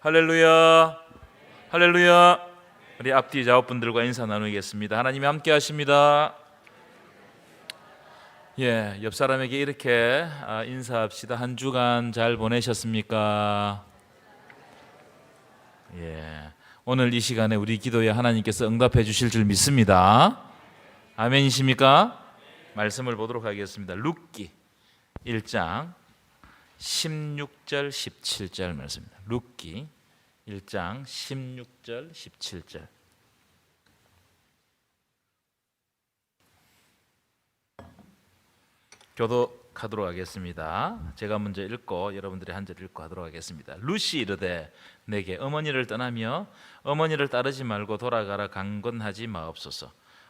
할렐루야. 할렐루야. 우리 앞뒤 작업분들과 인사 나누겠습니다. 하나님이 함께 하십니다. 예, 옆 사람에게 이렇게 아, 인사합시다. 한 주간 잘 보내셨습니까? 예. 오늘 이 시간에 우리 기도에 하나님께서 응답해 주실 줄 믿습니다. 아멘이십니까? 말씀을 보도록 하겠습니다. 룻기 1장 16절 17절 말씀입니다. 룻기 1장 16절 17절. 교독하도록 하겠습니다. 제가 먼저 읽고 여러분들이 한 절 읽고 하도록 하겠습니다. 루시 이르되 내게 어머니를 떠나며 어머니를 따르지 말고 돌아가라 강건하지 마옵소서.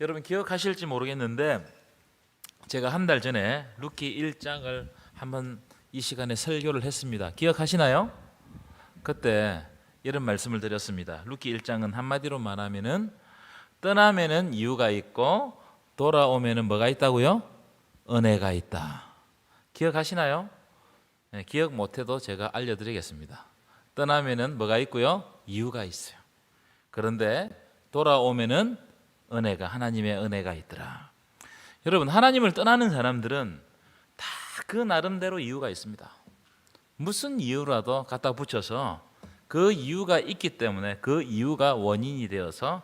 여러분 기억하실지 모르겠는데 제가 한 달 전에 루키 1장을 한번 이 시간에 설교를 했습니다. 기억하시나요? 그때 이런 말씀을 드렸습니다. 루키 1장은 한마디로 말하면은 떠나면은 이유가 있고 돌아오면은 뭐가 있다고요? 은혜가 있다. 기억하시나요? 네, 기억 못해도 제가 알려드리겠습니다. 떠나면은 뭐가 있고요? 이유가 있어요. 그런데 돌아오면은 은혜가 하나님의 은혜가 있더라. 여러분 하나님을 떠나는 사람들은 다 그 나름대로 이유가 있습니다. 무슨 이유라도 갖다 붙여서 그 이유가 있기 때문에 그 이유가 원인이 되어서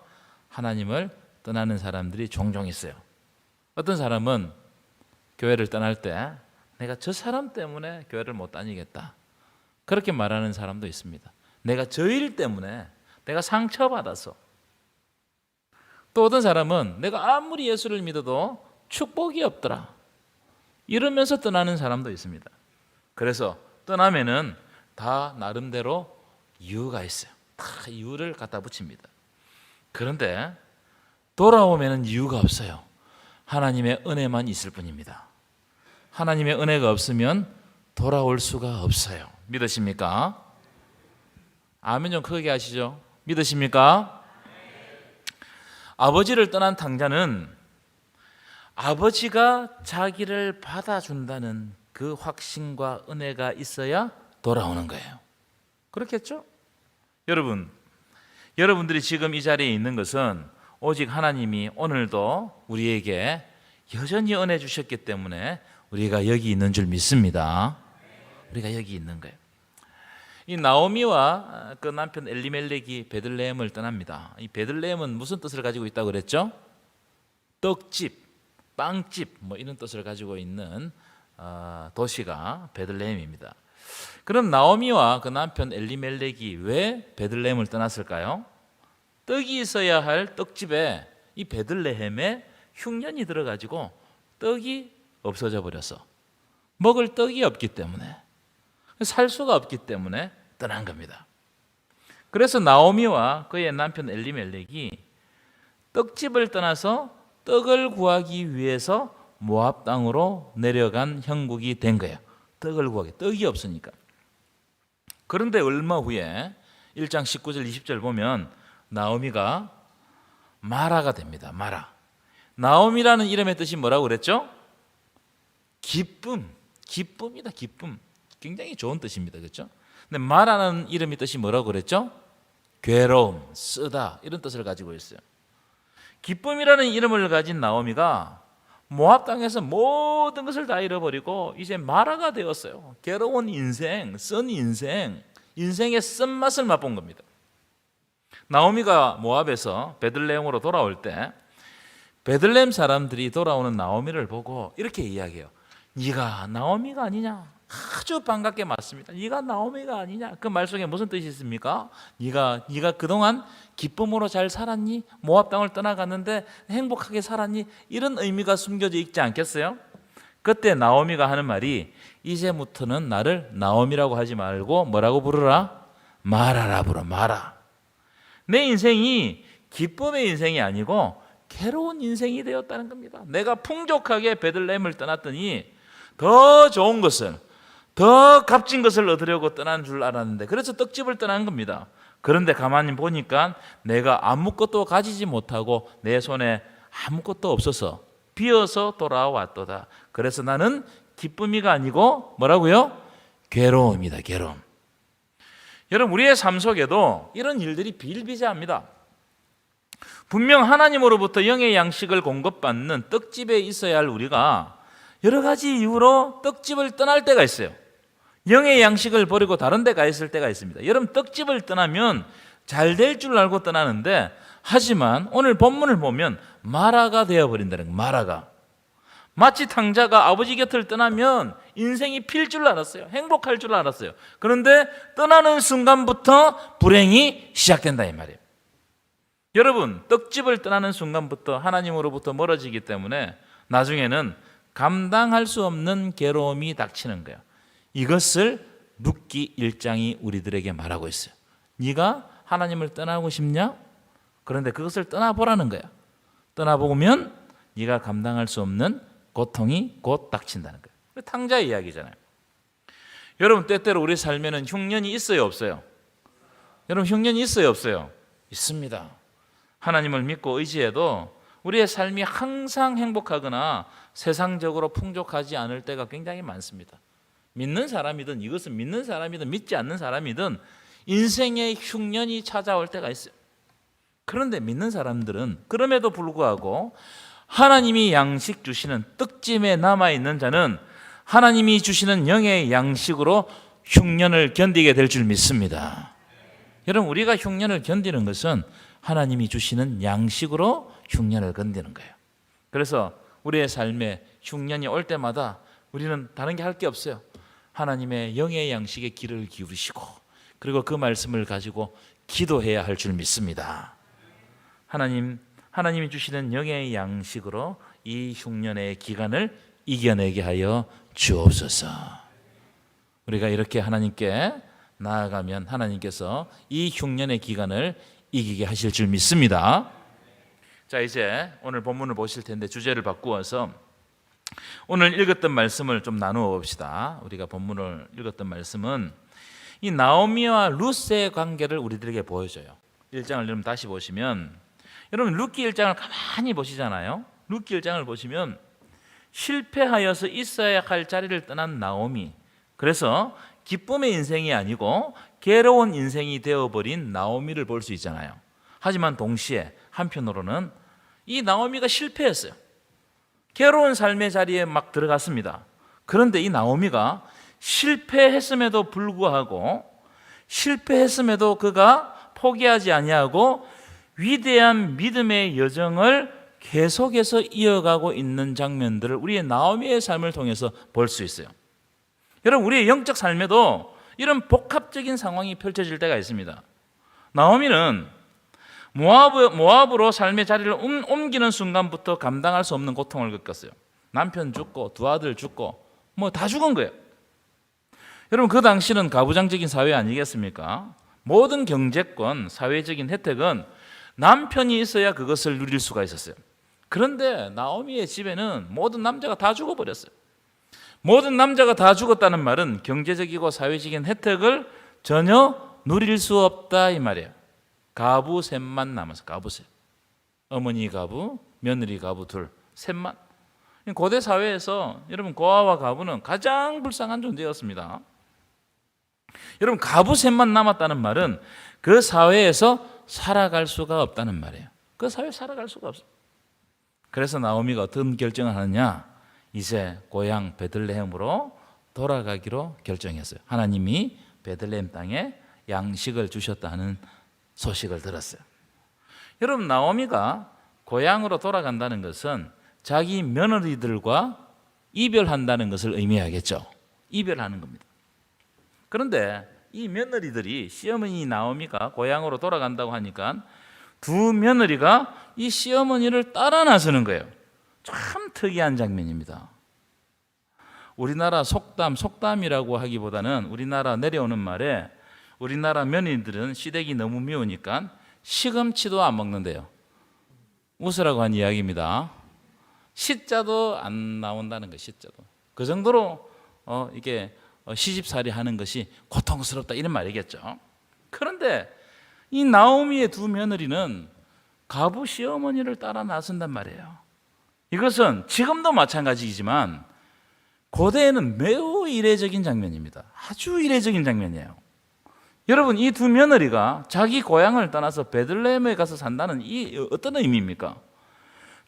하나님을 떠나는 사람들이 종종 있어요. 어떤 사람은 교회를 떠날 때 내가 저 사람 때문에 교회를 못 다니겠다. 그렇게 말하는 사람도 있습니다. 내가 저 일 때문에 내가 상처받아서 또 어떤 사람은 내가 아무리 예수를 믿어도 축복이 없더라. 이러면서 떠나는 사람도 있습니다. 그래서 떠나면은 다 나름대로 이유가 있어요. 다 이유를 갖다 붙입니다. 그런데 돌아오면은 이유가 없어요. 하나님의 은혜만 있을 뿐입니다. 하나님의 은혜가 없으면 돌아올 수가 없어요. 믿으십니까? 아멘 좀 크게 하시죠. 믿으십니까? 아버지를 떠난 탕자는 아버지가 자기를 받아준다는 그 확신과 은혜가 있어야 돌아오는 거예요. 그렇겠죠? 여러분, 여러분들이 지금 이 자리에 있는 것은 오직 하나님이 오늘도 우리에게 여전히 은혜 주셨기 때문에 우리가 여기 있는 줄 믿습니다. 우리가 여기 있는 거예요. 이 나오미와 그 남편 엘리멜렉이 베들레헴을 떠납니다. 이 베들레헴은 무슨 뜻을 가지고 있다고 그랬죠? 떡집, 빵집 뭐 이런 뜻을 가지고 있는 어, 도시가 베들레헴입니다. 그럼 나오미와 그 남편 엘리멜렉이 왜 베들레헴을 떠났을까요? 떡이 있어야 할 떡집에 이 베들레헴에 흉년이 들어가지고 떡이 없어져 버려서 먹을 떡이 없기 때문에 살 수가 없기 때문에 떠난 겁니다. 그래서 나오미와 그의 남편 엘리멜렉이 떡집을 떠나서 떡을 구하기 위해서 모압 땅으로 내려간 형국이 된 거예요. 떡을 구하기 떡이 없으니까. 그런데 얼마 후에 1장 19절 20절 보면 나오미가 마라가 됩니다. 마라. 나오미라는 이름의 뜻이 뭐라고 그랬죠? 기쁨. 기쁨이다. 기쁨. 굉장히 좋은 뜻입니다. 그렇죠? 근데 마라는 이름의 뜻이 뭐라고 그랬죠? 괴로움, 쓰다 이런 뜻을 가지고 있어요. 기쁨이라는 이름을 가진 나오미가 모압 땅에서 모든 것을 다 잃어버리고 이제 마라가 되었어요. 괴로운 인생, 쓴 인생, 인생의 쓴 맛을 맛본 겁니다. 나오미가 모압에서 베들레헴으로 돌아올 때 베들레헴 사람들이 돌아오는 나오미를 보고 이렇게 이야기해요. 네가 나오미가 아니냐? 아주 반갑게 맞습니다. 네가 나오미가 아니냐? 그 말 속에 무슨 뜻이 있습니까? 네가 네가 그동안 기쁨으로 잘 살았니? 모압 땅을 떠나갔는데 행복하게 살았니? 이런 의미가 숨겨져 있지 않겠어요? 그때 나오미가 하는 말이 이제부터는 나를 나오미라고 하지 말고 뭐라고 부르라? 마라라 불어 마라. 내 인생이 기쁨의 인생이 아니고 괴로운 인생이 되었다는 겁니다. 내가 풍족하게 베들레헴을 떠났더니 더 좋은 것을 더 값진 것을 얻으려고 떠난 줄 알았는데 그래서 떡집을 떠난 겁니다. 그런데 가만히 보니까 내가 아무것도 가지지 못하고 내 손에 아무것도 없어서 비어서 돌아왔도다. 그래서 나는 기쁨이가 아니고 뭐라고요? 괴로움이다. 괴로움. 여러분 우리의 삶 속에도 이런 일들이 비일비재합니다. 분명 하나님으로부터 영의 양식을 공급받는 떡집에 있어야 할 우리가 여러 가지 이유로 떡집을 떠날 때가 있어요. 영의 양식을 버리고 다른 데 가 있을 때가 있습니다. 여러분 떡집을 떠나면 잘 될 줄 알고 떠나는데 하지만 오늘 본문을 보면 마라가 되어 버린다는 거예요. 마라가. 마치 탕자가 아버지 곁을 떠나면 인생이 필 줄 알았어요. 행복할 줄 알았어요. 그런데 떠나는 순간부터 불행이 시작된다 이 말이에요. 여러분, 떡집을 떠나는 순간부터 하나님으로부터 멀어지기 때문에 나중에는 감당할 수 없는 괴로움이 닥치는 거예요. 이것을 룻기 1장이 우리들에게 말하고 있어요. 네가 하나님을 떠나고 싶냐? 그런데 그것을 떠나보라는 거야. 떠나보면 네가 감당할 수 없는 고통이 곧 닥친다는 거예요. 탕자의 이야기잖아요. 여러분 때때로 우리 삶에는 흉년이 있어요, 없어요? 여러분 흉년이 있어요, 없어요? 있습니다. 하나님을 믿고 의지해도 우리의 삶이 항상 행복하거나 세상적으로 풍족하지 않을 때가 굉장히 많습니다. 믿는 사람이든 이것은 믿는 사람이든 믿지 않는 사람이든 인생의 흉년이 찾아올 때가 있어요. 그런데 믿는 사람들은 그럼에도 불구하고 하나님이 양식 주시는 떡짐에 남아 있는 자는 하나님이 주시는 영의 양식으로 흉년을 견디게 될 줄 믿습니다. 여러분 우리가 흉년을 견디는 것은 하나님이 주시는 양식으로 흉년을 견디는 거예요. 그래서 우리의 삶에 흉년이 올 때마다 우리는 다른 게 할게 없어요. 하나님의 영의 양식에 귀를 기울이시고 그리고 그 말씀을 가지고 기도해야 할 줄 믿습니다. 하나님 하나님이 주시는 영의 양식으로 이 흉년의 기간을 이겨내게 하여 주옵소서. 우리가 이렇게 하나님께 나아가면 하나님께서 이 흉년의 기간을 이기게 하실 줄 믿습니다. 자, 이제 오늘 본문을 보실 텐데 주제를 바꾸어서 오늘 읽었던 말씀을 좀 나누어 봅시다. 우리가 본문을 읽었던 말씀은 이 나오미와 루스의 관계를 우리들에게 보여줘요. 1장을 여러분 다시 보시면 여러분 루키 1장을 가만히 보시잖아요. 루키 1장을 보시면 실패하여서 있어야 할 자리를 떠난 나오미. 그래서 기쁨의 인생이 아니고 괴로운 인생이 되어버린 나오미를 볼 수 있잖아요. 하지만 동시에 한편으로는 이 나오미가 실패했어요. 괴로운 삶의 자리에 막 들어갔습니다. 그런데 이 나오미가 실패했음에도 불구하고 실패했음에도 그가 포기하지 아니하고 위대한 믿음의 여정을 계속해서 이어가고 있는 장면들을 우리의 나오미의 삶을 통해서 볼 수 있어요. 여러분 우리의 영적 삶에도 이런 복합적인 상황이 펼쳐질 때가 있습니다. 나오미는 모압, 모압으로 삶의 자리를 옮- 옮기는 순간부터 감당할 수 없는 고통을 겪었어요. 남편 죽고 두 아들 죽고 뭐 다 죽은 거예요. 여러분 그 당시는 가부장적인 사회 아니겠습니까? 모든 경제권, 사회적인 혜택은 남편이 있어야 그것을 누릴 수가 있었어요. 그런데 나오미의 집에는 모든 남자가 다 죽어버렸어요. 모든 남자가 다 죽었다는 말은 경제적이고 사회적인 혜택을 전혀 누릴 수 없다 이 말이에요. 가부 셋만 남았어. 가부 셋. 어머니 가부, 며느리 가부 둘, 셋만. 고대 사회에서 여러분 고아와 가부는 가장 불쌍한 존재였습니다. 여러분 가부 셋만 남았다는 말은 그 사회에서 살아갈 수가 없다는 말이에요. 그 사회 살아갈 수가 없어. 그래서 나오미가 어떤 결정을 하느냐? 이제 고향 베들레헴으로 돌아가기로 결정했어요. 하나님이 베들레헴 땅에 양식을 주셨다는 소식을 들었어요. 여러분 나오미가 고향으로 돌아간다는 것은 자기 며느리들과 이별한다는 것을 의미하겠죠. 이별하는 겁니다. 그런데 이 며느리들이 시어머니 나오미가 고향으로 돌아간다고 하니까 두 며느리가 이 시어머니를 따라 나서는 거예요. 참 특이한 장면입니다. 우리나라 속담, 속담이라고 하기보다는 우리나라 내려오는 말에 우리나라 며느리들은 시댁이 너무 미우니까 시금치도 안 먹는데요. 웃으라고 한 이야기입니다. 시자도 안 나온다는 거 시자도. 그 정도로 어, 이게 어, 시집살이 하는 것이 고통스럽다 이런 말이겠죠. 그런데 이 나오미의 두 며느리는 가부 시어머니를 따라 나선단 말이에요. 이것은 지금도 마찬가지이지만 고대에는 매우 이례적인 장면입니다. 아주 이례적인 장면이에요. 여러분 이 두 며느리가 자기 고향을 떠나서 베들레헴에 가서 산다는 이 어떤 의미입니까?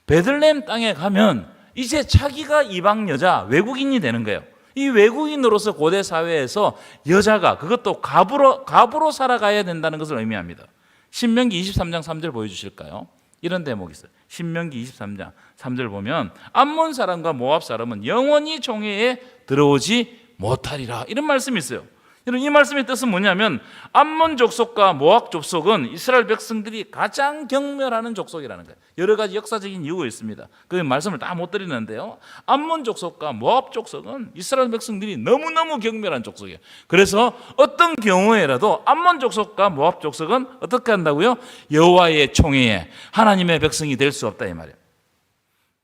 베들레헴 땅에 가면 이제 자기가 이방 여자 외국인이 되는 거예요. 이 외국인으로서 고대 사회에서 여자가 그것도 갑으로 갑으로 살아가야 된다는 것을 의미합니다. 신명기 23장 3절 보여 주실까요? 이런 대목이 있어요. 신명기 23장 3절 보면 암몬 사람과 모압 사람은 영원히 종회에 들어오지 못하리라. 이런 말씀이 있어요. 이 말씀의 뜻은 뭐냐면 암몬 족속과 모압 족속은 이스라엘 백성들이 가장 경멸하는 족속이라는 거예요. 여러 가지 역사적인 이유가 있습니다. 그 말씀을 다 못 드리는데요. 암몬 족속과 모압 족속은 이스라엘 백성들이 너무너무 경멸한 족속이에요. 그래서 어떤 경우에라도 암몬 족속과 모압 족속은 어떻게 한다고요? 여호와의 총회에 하나님의 백성이 될 수 없다 이 말이에요.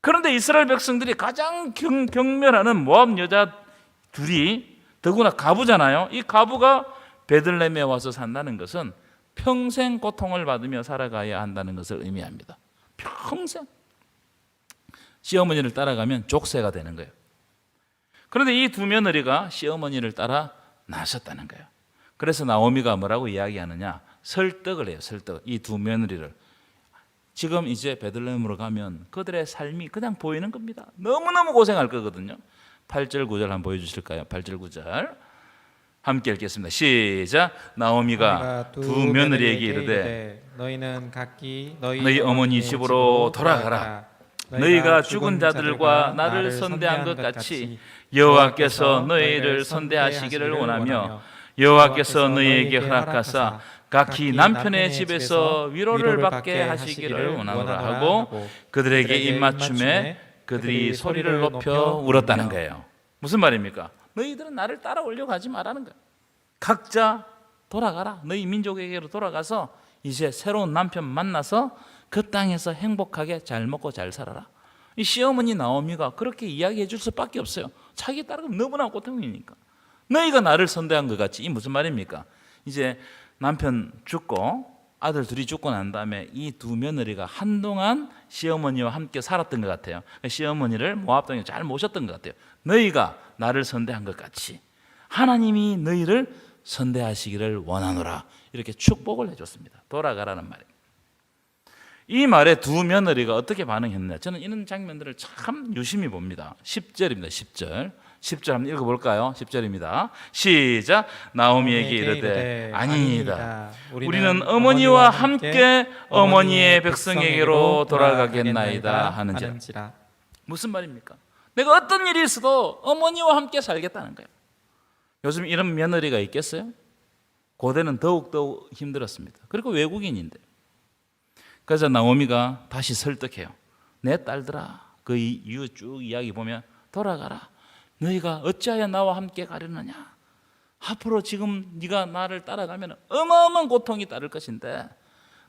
그런데 이스라엘 백성들이 가장 경, 경멸하는 모압 여자 둘이 더구나 가부잖아요. 이 가부가 베들레헴에 와서 산다는 것은 평생 고통을 받으며 살아가야 한다는 것을 의미합니다. 평생 시어머니를 따라가면 족쇄가 되는 거예요. 그런데 이 두 며느리가 시어머니를 따라 나섰다는 거예요. 그래서 나오미가 뭐라고 이야기하느냐? 설득을 해요. 설득. 이 두 며느리를 지금 이제 베들레헴으로 가면 그들의 삶이 그냥 보이는 겁니다. 너무너무 고생할 거거든요. 8절 9절 한번 보여 주실까요? 8절 9절. 함께 읽겠습니다. 시작. 나오미가 두 며느리에게 이르되 너희는 각기 너희, 너희 어머니 집으로 돌아가라. 너희가 죽은 자들과 나를 선대한 것 같이 여호와께서 너희를 선대하시기를 원하며 여호와께서 너희에게 허락하사 각기 남편의 집에서 위로를 받게 하시기를 원하노라 하고 그들에게 입맞춤에 그들이 소리를 높여 울었다는 거예요. 무슨 말입니까? 너희들은 나를 따라오려고 하지 말라는 거예요. 각자 돌아가라. 너희 민족에게로 돌아가서 이제 새로운 남편 만나서 그 땅에서 행복하게 잘 먹고 잘 살아라. 이 시어머니 나오미가 그렇게 이야기해 줄 수밖에 없어요. 자기 딸은 너무나 고통이니까. 너희가 나를 선대한 것 같이 이 무슨 말입니까? 이제 남편 죽고 아들 둘이 죽고 난 다음에 이 두 며느리가 한동안 시어머니와 함께 살았던 것 같아요. 시어머니를 모압 땅에 잘 모셨던 것 같아요. 너희가 나를 선대한 것 같이 하나님이 너희를 선대하시기를 원하노라 이렇게 축복을 해줬습니다. 돌아가라는 말이에요. 이 말에 두 며느리가 어떻게 반응했느냐? 저는 이런 장면들을 참 유심히 봅니다. 10절입니다. 10절. 10절 한번 읽어볼까요? 10절입니다. 시작. 나오미에게 이르되 아니이다. 우리는 어머니와 함께 어머니의 백성에게로 돌아가겠나이다 하는지라. 무슨 말입니까? 내가 어떤 일이 있어도 어머니와 함께 살겠다는 거예요. 요즘 이런 며느리가 있겠어요? 고대는 더욱 더욱 힘들었습니다. 그리고 외국인인데. 그래서 나오미가 다시 설득해요. 내 딸들아, 그 이유 쭉 이야기 보면 돌아가라. 너희가 어찌하여 나와 함께 가려느냐? 앞으로 지금 네가 나를 따라가면 어마어마한 고통이 따를 것인데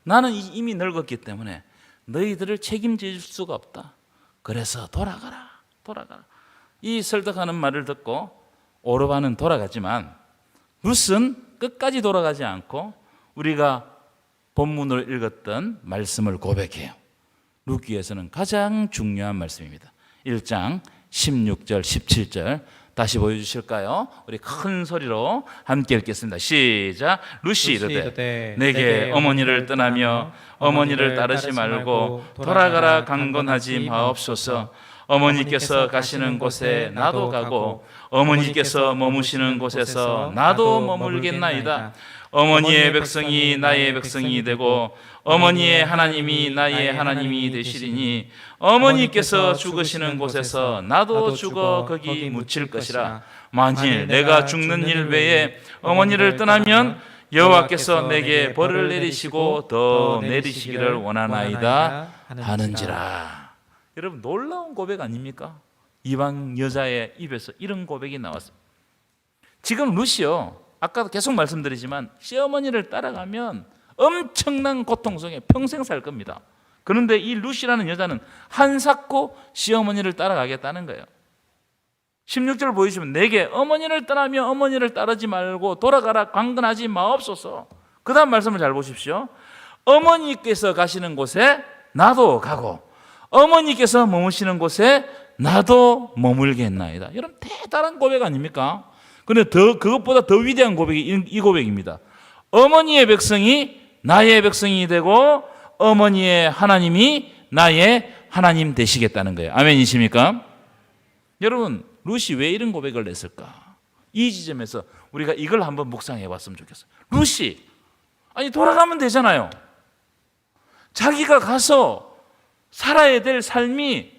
나는 이미 늙었기 때문에 너희들을 책임질 수가 없다. 그래서 돌아가라, 돌아가라. 이 설득하는 말을 듣고 오르바는 돌아가지만 룻은 끝까지 돌아가지 않고 우리가 본문을 읽었던 말씀을 고백해요. 룻기에서는 가장 중요한 말씀입니다. 1장 16절, 17절 다시 보여주실까요? 우리 큰 소리로 함께 읽겠습니다. 시작. 루시 이르되 내게 어머니를 떠나며 어머니를 따르지 말고 돌아가라 강건하지 마옵소서. 어머니께서 가시는 곳에 나도 가고 어머니께서 머무시는 곳에서 나도 머물겠나이다. 어머니의 백성이 나의 백성이 되고 어머니의 하나님이 나의 하나님이 되시리니 어머니께서 죽으시는 곳에서 나도 죽어 거기 묻힐 것이라 만일 내가 죽는 일 외에 어머니를 떠나면 여호와께서 내게 벌을 내리시고 더 내리시기를 원하나이다 하는지라 여러분 놀라운 고백 아닙니까? 이방 여자의 입에서 이런 고백이 나왔습니다. 지금 루시요 아까도 계속 말씀드리지만 시어머니를 따라가면 엄청난 고통 속에 평생 살 겁니다. 그런데 이 루시라는 여자는 한사코 시어머니를 따라가겠다는 거예요. 16절 보여주시면 내게 어머니를 떠나며 어머니를 따르지 말고 돌아가라 강건하지 마옵소서. 그 다음 말씀을 잘 보십시오. 어머니께서 가시는 곳에 나도 가고 어머니께서 머무시는 곳에 나도 머물겠나이다. 여러분 대단한 고백 아닙니까? 근데 더 그것보다 더 위대한 고백이 이, 이 고백입니다. 어머니의 백성이 나의 백성이 되고 어머니의 하나님이 나의 하나님 되시겠다는 거예요. 아멘이십니까? 여러분 루시 왜 이런 고백을 냈을까? 이 지점에서 우리가 이걸 한번 묵상해 봤으면 좋겠어요. 루시 아니 돌아가면 되잖아요. 자기가 가서 살아야 될 삶이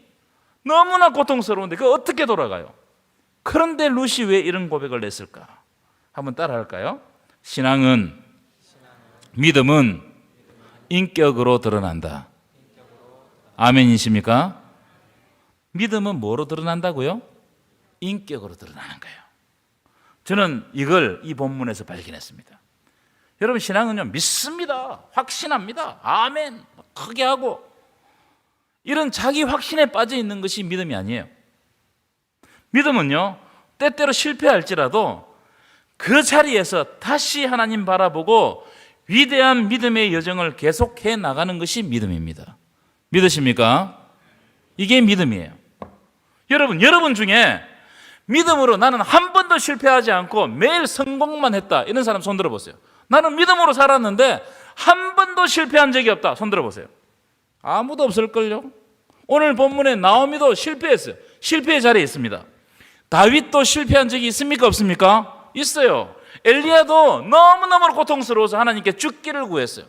너무나 고통스러운데 그 어떻게 돌아가요? 그런데 루시 왜 이런 고백을 냈을까? 한번 따라할까요? 신앙은 믿음은 인격으로 드러난다. 아멘이십니까? 믿음은 뭐로 드러난다고요? 인격으로 드러나는 거예요. 저는 이걸 이 본문에서 발견했습니다. 여러분 신앙은요 믿습니다. 확신합니다. 아멘. 크게 하고 이런 자기 확신에 빠져 있는 것이 믿음이 아니에요. 믿음은요 때때로 실패할지라도 그 자리에서 다시 하나님 바라보고 위대한 믿음의 여정을 계속해 나가는 것이 믿음입니다. 믿으십니까? 이게 믿음이에요. 여러분, 여러분 중에 믿음으로 나는 한 번도 실패하지 않고 매일 성공만 했다. 이런 사람 손 들어 보세요. 나는 믿음으로 살았는데 한 번도 실패한 적이 없다. 손 들어 보세요. 아무도 없을걸요? 오늘 본문에 나오미도 실패했어요. 실패의 자리에 있습니다. 다윗도 실패한 적이 있습니까? 없습니까? 있어요. 엘리야도 너무너무 고통스러워서 하나님께 죽기를 구했어요.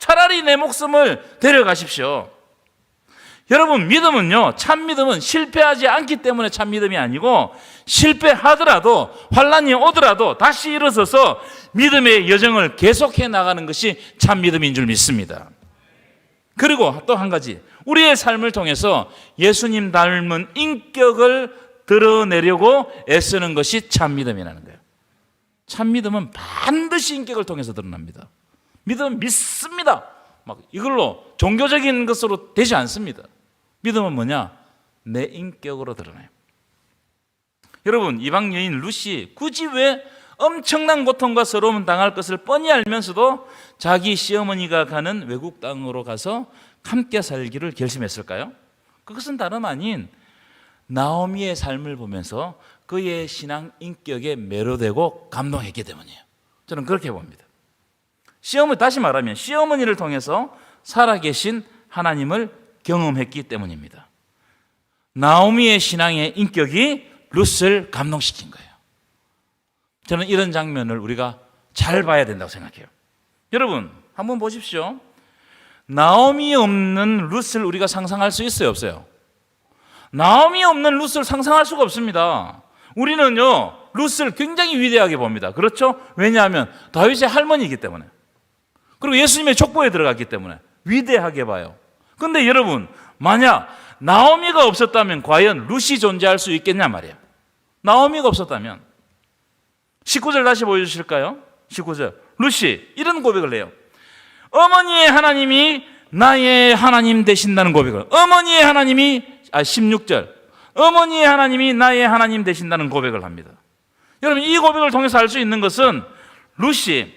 차라리 내 목숨을 데려가십시오. 여러분 믿음은요 참 믿음은 실패하지 않기 때문에 참 믿음이 아니고 실패하더라도 환란이 오더라도 다시 일어서서 믿음의 여정을 계속해 나가는 것이 참 믿음인 줄 믿습니다. 그리고 또 한 가지 우리의 삶을 통해서 예수님 닮은 인격을 드러내려고 애쓰는 것이 참 믿음이라는 거예요. 참 믿음은 반드시 인격을 통해서 드러납니다. 믿음은 믿습니다. 막 이걸로 종교적인 것으로 되지 않습니다. 믿음은 뭐냐? 내 인격으로 드러나요. 여러분, 이방 여인 루시 굳이 왜 엄청난 고통과 서러움을 당할 것을 뻔히 알면서도 자기 시어머니가 가는 외국 땅으로 가서 함께 살기를 결심했을까요? 그것은 다름 아닌 나오미의 삶을 보면서 그의 신앙 인격에 매료되고 감동했기 때문이에요. 저는 그렇게 봅니다. 시어머니 다시 말하면 시어머니를 통해서 살아계신 하나님을 경험했기 때문입니다. 나오미의 신앙의 인격이 룻을 감동시킨 거예요. 저는 이런 장면을 우리가 잘 봐야 된다고 생각해요. 여러분, 한번 보십시오. 나오미 없는 룻을 우리가 상상할 수 있어요, 없어요? 나오미 없는 룻을 상상할 수가 없습니다. 우리는요, 룻을 굉장히 위대하게 봅니다. 그렇죠? 왜냐하면 다윗의 할머니이기 때문에. 그리고 예수님의 족보에 들어갔기 때문에 위대하게 봐요. 근데 여러분, 만약 나오미가 없었다면 과연 룻이 존재할 수 있겠냐 말이에요. 나오미가 없었다면 19절 다시 보여주실까요? 19절. 룻이 이런 고백을 해요. 어머니의 하나님이 나의 하나님 되신다는 고백을. 어머니의 하나님이 아 16절. 어머니의 하나님이 나의 하나님 되신다는 고백을 합니다. 여러분 이 고백을 통해서 알 수 있는 것은 룻이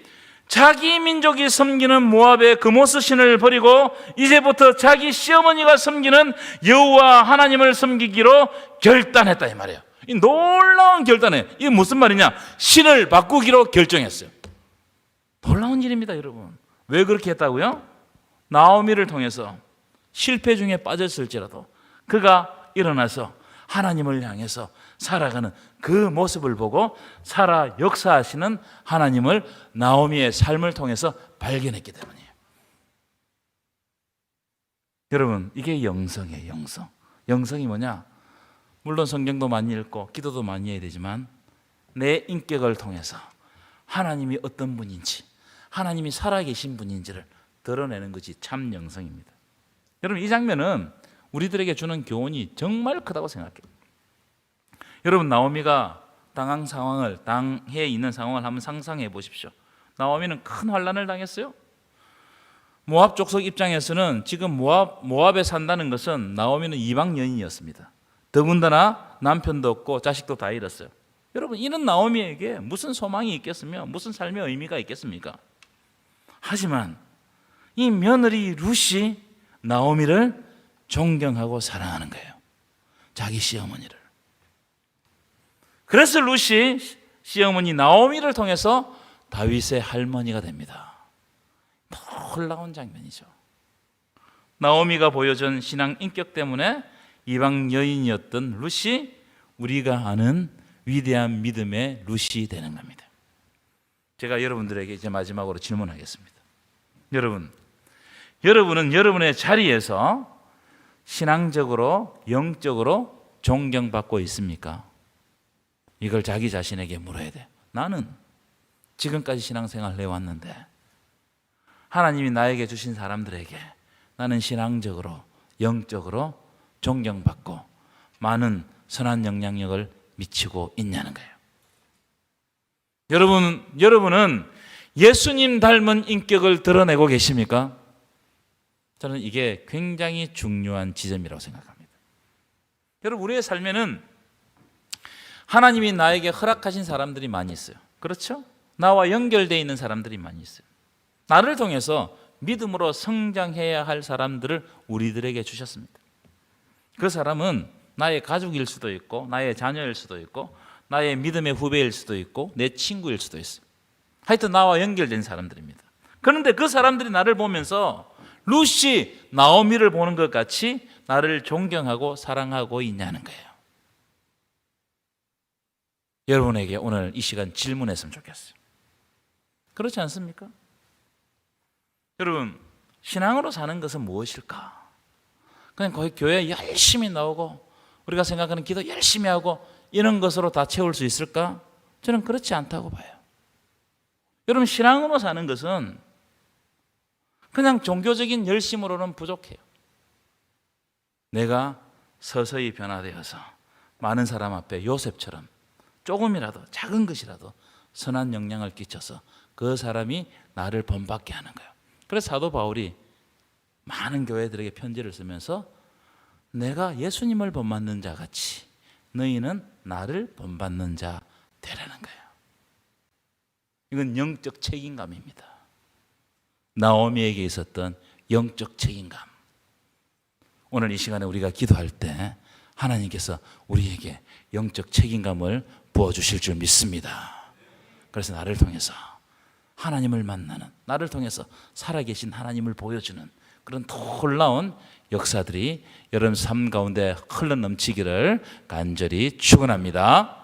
자기 민족이 섬기는 모압의 금오스 신을 버리고 이제부터 자기 시어머니가 섬기는 여호와 하나님을 섬기기로 결단했다 이 말이에요. 이 놀라운 결단에 이게 무슨 말이냐? 신을 바꾸기로 결정했어요. 놀라운 일입니다, 여러분. 왜 그렇게 했다고요? 나오미를 통해서 실패 중에 빠졌을지라도 그가 일어나서 하나님을 향해서 살아가는 그 모습을 보고 살아 역사하시는 하나님을 나오미의 삶을 통해서 발견했기 때문이에요. 여러분, 이게 영성이에요, 영성. 영성이 뭐냐? 물론 성경도 많이 읽고 기도도 많이 해야 되지만 내 인격을 통해서 하나님이 어떤 분인지, 하나님이 살아계신 분인지를 드러내는 것이 참 영성입니다. 여러분, 이 장면은 우리들에게 주는 교훈이 정말 크다고 생각해요. 여러분 나오미가 당한 상황을 당해 있는 상황을 한번 상상해 보십시오. 나오미는 큰 환란을 당했어요. 모압 족속 입장에서는 지금 모압 모압에 산다는 것은 나오미는 이방 여인이었습니다. 더군다나 남편도 없고 자식도 다 잃었어요. 여러분 이런 나오미에게 무슨 소망이 있겠으며 무슨 삶의 의미가 있겠습니까? 하지만 이 며느리 룻이 나오미를 존경하고 사랑하는 거예요. 자기 시어머니를. 그래서 룻이 시어머니 나오미를 통해서 다윗의 할머니가 됩니다. 놀라운 장면이죠. 나오미가 보여준 신앙 인격 때문에 이방 여인이었던 룻이 우리가 아는 위대한 믿음의 룻이 되는 겁니다. 제가 여러분들에게 이제 마지막으로 질문하겠습니다. 여러분, 여러분은 여러분의 자리에서 신앙적으로 영적으로 존경받고 있습니까? 이걸 자기 자신에게 물어야 돼. 나는 지금까지 신앙생활 해왔는데 하나님이 나에게 주신 사람들에게 나는 신앙적으로 영적으로 존경받고 많은 선한 영향력을 미치고 있냐는 거예요. 여러분, 여러분은 예수님 닮은 인격을 드러내고 계십니까? 저는 이게 굉장히 중요한 지점이라고 생각합니다. 여러분, 우리의 삶에는 하나님이 나에게 허락하신 사람들이 많이 있어요. 그렇죠? 나와 연결되어 있는 사람들이 많이 있어요. 나를 통해서 믿음으로 성장해야 할 사람들을 우리들에게 주셨습니다. 그 사람은 나의 가족일 수도 있고, 나의 자녀일 수도 있고, 나의 믿음의 후배일 수도 있고, 내 친구일 수도 있어요. 하여튼 나와 연결된 사람들입니다. 그런데 그 사람들이 나를 보면서 루시 나오미를 보는 것 같이 나를 존경하고 사랑하고 있냐는 거예요. 여러분에게 오늘 이 시간 질문했으면 좋겠어요. 그렇지 않습니까? 여러분, 신앙으로 사는 것은 무엇일까? 그냥 거기 교회 열심히 나오고 우리가 생각하는 기도 열심히 하고 이런 것으로 다 채울 수 있을까? 저는 그렇지 않다고 봐요. 여러분, 신앙으로 사는 것은 그냥 종교적인 열심으로는 부족해요. 내가 서서히 변화되어서 많은 사람 앞에 요셉처럼 조금이라도 작은 것이라도 선한 영향을 끼쳐서 그 사람이 나를 본받게 하는 거예요. 그래서 사도 바울이 많은 교회들에게 편지를 쓰면서 내가 예수님을 본받는 자 같이 너희는 나를 본받는 자 되라는 거예요. 이건 영적 책임감입니다. 나오미에게 있었던 영적 책임감. 오늘 이 시간에 우리가 기도할 때 하나님께서 우리에게 영적 책임감을 부어 주실 줄 믿습니다. 그래서 나를 통해서 하나님을 만나는 나를 통해서 살아계신 하나님을 보여주는 그런 놀라운 역사들이 여러분 삶 가운데 흘러 넘치기를 간절히 축원합니다.